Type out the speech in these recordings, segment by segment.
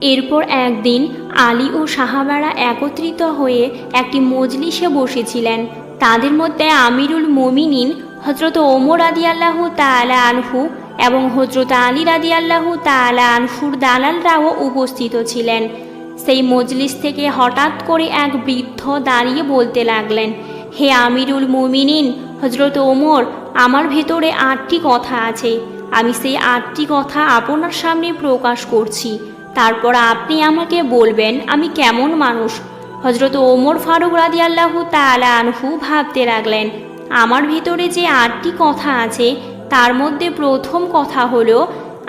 এরপর একদিন আলী ও সাহাবারা একত্রিত হয়ে একটি মজলিসে বসেছিলেন। তাদের মধ্যে আমিরুল মোমিনিন হজরত ওমর আদি আল্লাহ তালা আনহু এবং হজরত আলী রাদি আল্লাহ তালা আনহুর দালালরাও উপস্থিত ছিলেন। সেই মজলিস থেকে হঠাৎ করে এক বৃদ্ধ দাঁড়িয়ে বলতে লাগলেন, হে আমিরুল মুমিনিন হজরত ওমর, আমার ভেতরে আটটি কথা আছে। আমি সেই আটটি কথা আপনার সামনে প্রকাশ করছি। তারপর আপনি আমাকে বলবেন, আমি কেমন মানুষ? হজরত ওমর ফারুক রাদি আল্লাহ তালা আনহু ভাবতে লাগলেন, আমার ভিতরে যে আটটি কথা আছে, তার মধ্যে প্রথম কথা হলো,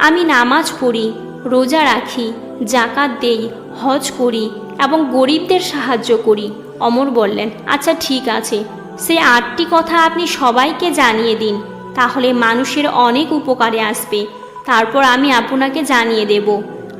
আমি নামাজ পড়ি, রোজা রাখি জাকাত দেই, হজ করি এবং গরিবদের সাহায্য করি। অমর বললেন আচ্ছা ঠিক আছে, সে আটটি কথা আপনি সবাইকে জানিয়ে দিন, তাহলে মানুষের অনেক উপকারে আসবে। তারপর আমি আপনাকে জানিয়ে দেব।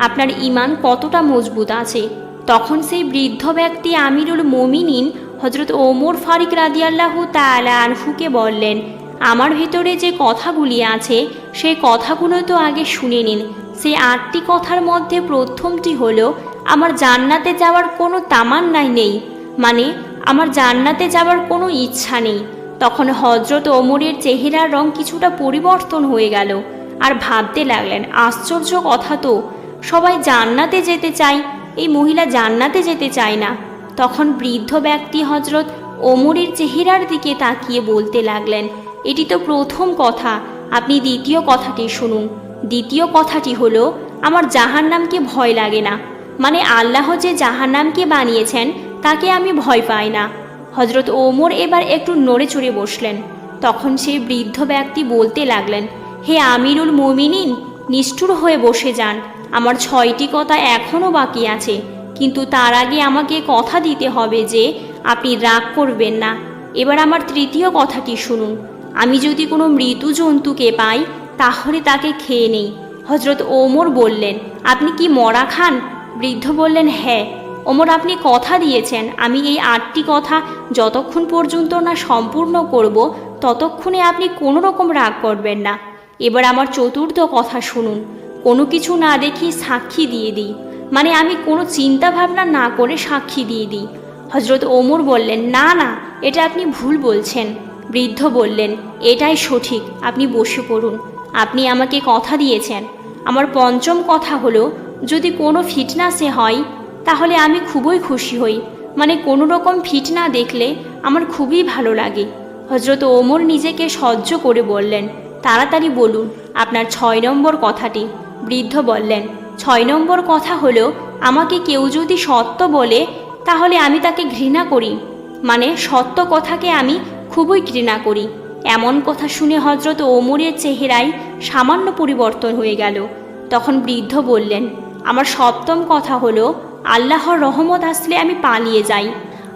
আপনার ইমান কতটা মজবুত আছে? তখন সেই বৃদ্ধ ব্যক্তি আমিরুল মমিনিন হজরত ওমর ফারিক রাদিয়াল্লাহু তাআলা আনহুকে বললেন, আমার ভেতরে যে কথাগুলি আছে সেই কথাগুলো তো আগে শুনে নিন। সেই আটটি কথার মধ্যে প্রথমটি হলো, আমার জান্নাতে যাওয়ার কোনো তামান্নাই নেই। মানে আমার জান্নাতে যাওয়ার কোনো ইচ্ছা নেই। তখন হজরত ওমরের চেহারার রং কিছুটা পরিবর্তন হয়ে গেল। আর ভাবতে লাগলেন, আশ্চর্য কথা তো। সবাই জান্নাতে যেতে চায়। এই মহিলা জান্নাতে যেতে চায় না। তখন বৃদ্ধ ব্যক্তি হজরত ওমরের চেহারার দিকে তাকিয়ে বলতে লাগলেন, এটি তো প্রথম কথা। আপনি দ্বিতীয় কথাটি শুনুন। দ্বিতীয় কথাটি হলো, আমার জাহান্নামকে ভয় লাগে না। মানে আল্লাহ যে জাহান্নামকে বানিয়েছেন, তাকে আমি ভয় পাই না। হজরত ওমর এবার একটু নড়ে চড়ে বসলেন। তখন সেই বৃদ্ধ ব্যক্তি বলতে লাগলেন, হে আমিরুল মুমিনিন, নিষ্ঠুর হয়ে বসে যান। আমার ছয়টি কথা এখনও বাকি আছে, কিন্তু তার আগে আমাকে কথা দিতে হবে যে, আপনি রাগ করবেন না। এবার আমার তৃতীয় কথাটি শুনুন। আমি যদি কোনো মৃত জন্তুকে পাই, তাহলে তাকে খেয়ে নেই। হজরত ওমর বললেন, আপনি কি মরা খান? বৃদ্ধ বললেন হ্যাঁ। ওমর, আপনি কথা দিয়েছেন। আমি এই আটটি কথা যতক্ষণ পর্যন্ত না সম্পূর্ণ করব, ততক্ষণে আপনি কোনো রকম রাগ করবেন না। এবার আমার চতুর্থ কথা শুনুন। কোনো কিছু না দেখি সাক্ষী দিয়ে দিই। মানে আমি কোনো চিন্তা ভাবনা না করে সাক্ষী দিয়ে দিই। হজরত ওমর বললেন, না না, এটা আপনি ভুল বলছেন। বৃদ্ধ বললেন, এটাই সঠিক, আপনি বসে পড়ুন। আপনি আমাকে কথা দিয়েছেন। আমার পঞ্চম কথা হলো, যদি কোনো ফিটনাসে হয়, তাহলে আমি খুবই খুশি হই। মানে কোনো রকম ফিটনা দেখলে আমার খুবই ভালো লাগে। হজরত ওমর নিজেকে সহ্য করে বললেন, তাড়াতাড়ি বলুন, আপনার ছয় নম্বর কথাটি। বৃদ্ধ বললেন, ছয় নম্বর কথা হলো, আমাকে কেউ যদি সত্য বলে, তাহলে আমি তাকে ঘৃণা করি। মানে সত্য কথাকে আমি খুবই ঘৃণা করি। এমন কথা শুনে হজরত ওমরের চেহারায় সামান্য পরিবর্তন হয়ে গেল। তখন বৃদ্ধ বললেন, আমার সপ্তম কথা হলো, আল্লাহর রহমত আসলে আমি পালিয়ে যাই।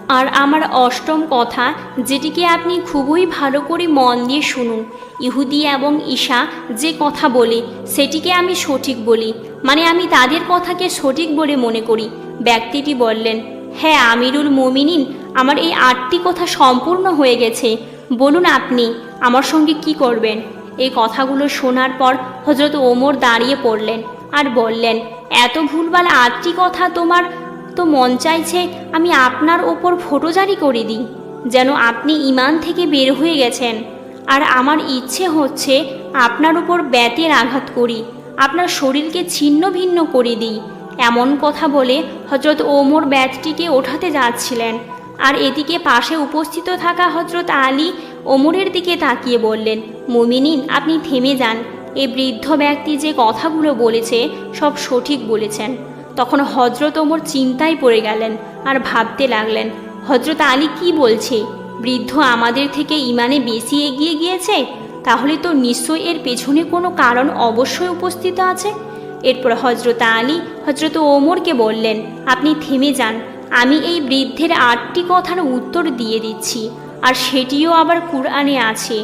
আর আমার অষ্টম কথা, যেটিকে আপনি খুবই ভালো করে মন দিয়ে শুনুন। ইহুদি এবং ঈশা যে কথা বলে, সেটিকে আমি সঠিক বলি। মানে আমি তাদের কথাকে সঠিক বলে মনে করি। ব্যক্তিটি বললেন হ্যাঁ আমিরুল মোমিনিন, আমার এই আটটি কথা সম্পূর্ণ হয়ে গেছে। বলুন আপনি, আমার সঙ্গে কি করবেন? এই কথাগুলো শোনার পর হজরত ওমর দাঁড়িয়ে পড়লেন আর বললেন, এত ভুলভাল আটটি কথা তোমার তো মন চাইছে আমি আপনার ওপর ফটোজারি করে দিই, যেন আপনি ইমান থেকে বের হয়ে গেছেন। আর আমার ইচ্ছে হচ্ছে আপনার উপর ব্যাতের আঘাত করি, আপনার শরীরকে ছিন্ন ভিন্ন করে দিই, এমন কথা বলে হজরত ওমর ব্যাতটিকে ওঠাতে যাচ্ছিলেন। আর এদিকে পাশে উপস্থিত থাকা হজরত আলী ওমরের দিকে তাকিয়ে বললেন, মুমিনিন, আপনি থেমে যান। এই বৃদ্ধ ব্যক্তি যে কথাগুলো বলেছে সব সঠিক বলেছেন। তখন হজরত ওমর চিন্তায় পড়ে গেলেন আর ভাবতে লাগলেন হজরত আলী কি বলছে? বৃদ্ধ আমাদের থেকে ইমানে বেশি এগিয়ে গিয়েছে? তাহলে তো নিশ্চয়ই এর পেছনে কোনো কারণ অবশ্যই উপস্থিত আছে। এরপর হজরত আলী হজরত ওমরকে বললেন, আপনি থেমে যান, আমি এই বৃদ্ধের আটটি কথার উত্তর দিয়ে দিচ্ছি, আর সেটিও আবার কুরআনে আছে।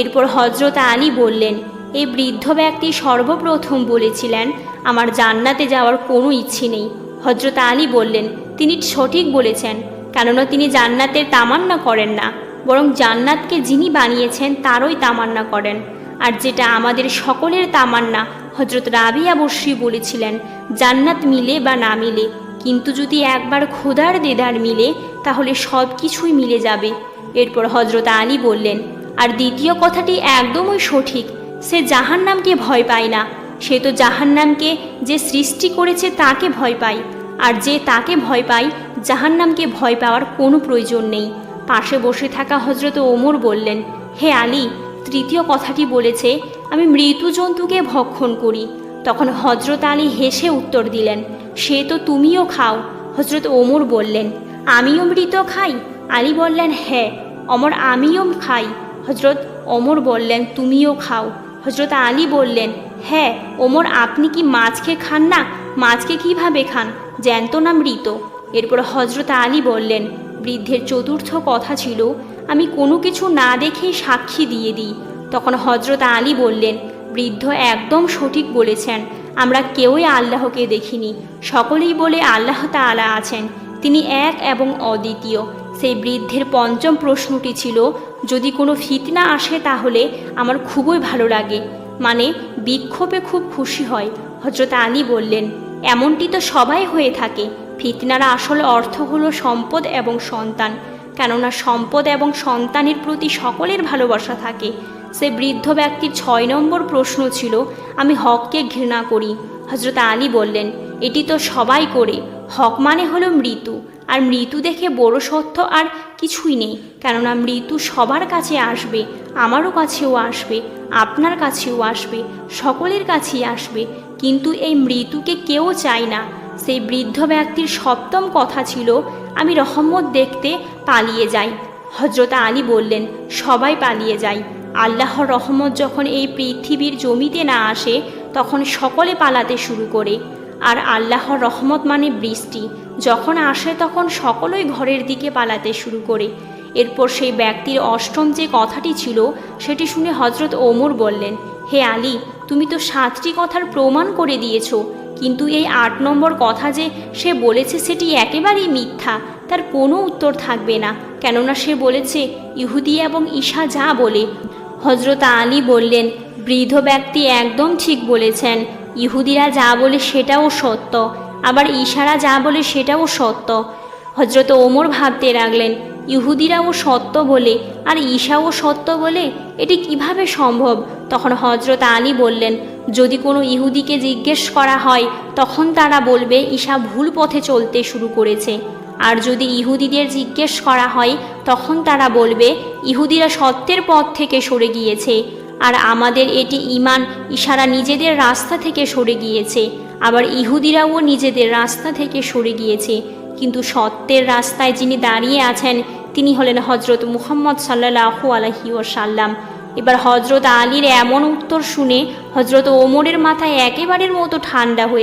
এরপর হজরত আলী বললেন এই বৃদ্ধ ব্যক্তি সর্বপ্রথম বলেছিলেন আমার জান্নাতে যাওয়ার কোনো ইচ্ছে নেই। হজরত আলী বললেন, তিনি সঠিক বলেছেন, কেননা তিনি জান্নাতের তামান্না করেন না। বরং জান্নাতকে যিনি বানিয়েছেন, তারই তামান্না করেন। আর যেটা আমাদের সকলের তামান্না হজরত রাবিয়া বসরি বলেছিলেন, জান্নাত মিলে বা না মিলে, কিন্তু যদি একবার খোদার দেদার মিলে, তাহলে সব কিছুই মিলে যাবে। এরপর হজরত আলী বললেন, আর দ্বিতীয় কথাটি একদমই সঠিক, সে জাহান্নামকে ভয় পায় না। সে তো জাহান্নামকে যে সৃষ্টি করেছে তাকে ভয় পায়, আর যে তাকে ভয় পায়, জাহান্নামকে ভয় পাওয়ার কোনো প্রয়োজন নেই। পাশে বসে থাকা হজরত ওমর বললেন, হে আলী, তৃতীয় কথাটি বলেছে, আমি মৃত্যু জন্তুকে ভক্ষণ করি। তখন হজরত আলী হেসে উত্তর দিলেন, সে তো তুমিও খাও। হজরত ওমর বললেন, আমিও মৃত খাই? আলী বললেন হ্যাঁ অমর আমিও খাই। হজরত অমর বললেন, তুমিও খাও। হজরত আলী বললেন হ্যাঁ ওমর, আপনি কি মাছকে খান না? মাছকে কীভাবে খান? জ্যান্ত না মৃত? এরপর হজরত আলী বললেন, বৃদ্ধের চতুর্থ কথা ছিল, আমি কোনো কিছু না দেখেই সাক্ষী দিয়ে দিই। তখন হজরত আলী বললেন, বৃদ্ধ একদম সঠিক বলেছেন, আমরা কেউই আল্লাহকে দেখিনি, সকলেই বলে আল্লাহ তাআলা আছেন, তিনি এক এবং অদ্বিতীয়। সেই বৃদ্ধের পঞ্চম প্রশ্নটি ছিল, যদি কোনো ফিতনা আসে তাহলে আমার খুবই ভালো লাগে মানে বিক্ষোভে খুব খুশি হয়। হজরত আলী বললেন, এমনটি তো সবাই হয়ে থাকে। ফিতনারা আসল অর্থ হলো সম্পদ এবং সন্তান। কেননা সম্পদ এবং সন্তানের প্রতি সকলের ভালোবাসা থাকে। সে বৃদ্ধ ব্যক্তির ছয় নম্বর প্রশ্ন ছিল, আমি হককে ঘৃণা করি। হজরত আলী বললেন, এটি তো সবাই করে। হক মানে হলো মৃত্যু। আর মৃত্যু দেখে বড় সত্য আর কিছুই নেই, কেননা মৃত্যু সবার কাছে আসবে, আমারও কাছেও আসবে, আপনার কাছেও আসবে, সকলের কাছেই আসবে, কিন্তু এই মৃত্যুকে কেউ চায় না। সেই বৃদ্ধ ব্যক্তির সপ্তম কথা ছিল, আমি রহমত দেখতে পালিয়ে যাই। হজরত আলী বললেন, সবাই পালিয়ে যায় আল্লাহর রহমত যখন এই পৃথিবীর জমিতে না আসে, তখন সকলে পালাতে শুরু করে। আর আল্লাহর রহমত মানে বৃষ্টি। যখন আসে তখন সকলেই ঘরের দিকে পালাতে শুরু করে। এরপর সেই ব্যক্তির অষ্টম যে কথাটি ছিল, সেটি শুনে হজরত ওমর বললেন, হে আলী, তুমি তো সাতটি কথার প্রমাণ করে দিয়েছ, কিন্তু এই আট নম্বর কথা যে সে বলেছে সেটি একেবারেই মিথ্যা। তার কোনো উত্তর থাকবে না, কেননা সে বলেছে, ইহুদি এবং ঈশা যা বলে। হজরত আলী বললেন, বৃদ্ধ ব্যক্তি একদম ঠিক বলেছেন, ইহুদিরা যা বলে সেটাও সত্য। আবার ইশারা যা বলে সেটাও সত্য। হজরত ওমর ভাবতে লাগলেন, ইহুদিরাও সত্য বলে আর ঈশাও সত্য বলে? এটি কীভাবে সম্ভব? তখন হজরত আলী বললেন, যদি কোনো ইহুদিকে জিজ্ঞেস করা হয়, তখন তারা বলবে, ঈশা ভুল পথে চলতে শুরু করেছে। আর যদি ইহুদিদের জিজ্ঞেস করা হয়, তখন তারা বলবে, ইহুদিরা সত্যের পথ থেকে সরে গিয়েছে। আর আমাদের এটি ইমান ইশারা নিজেদের রাস্তা থেকে সরে গিয়েছে। আবার ইহুদিরাও নিজেদের রাস্তা থেকে সরে গিয়েছে। কিন্তু সত্যের রাস্তায় যিনি দাঁড়িয়ে আছেন, তিনি হলেন হজরত মুহাম্মদ সাল্লাহু আলহি সাল্লাম এবার হজরত আলীর এমন উত্তর শুনে হজরত ওমরের মাথায় একেবারের মতো ঠান্ডা হয়ে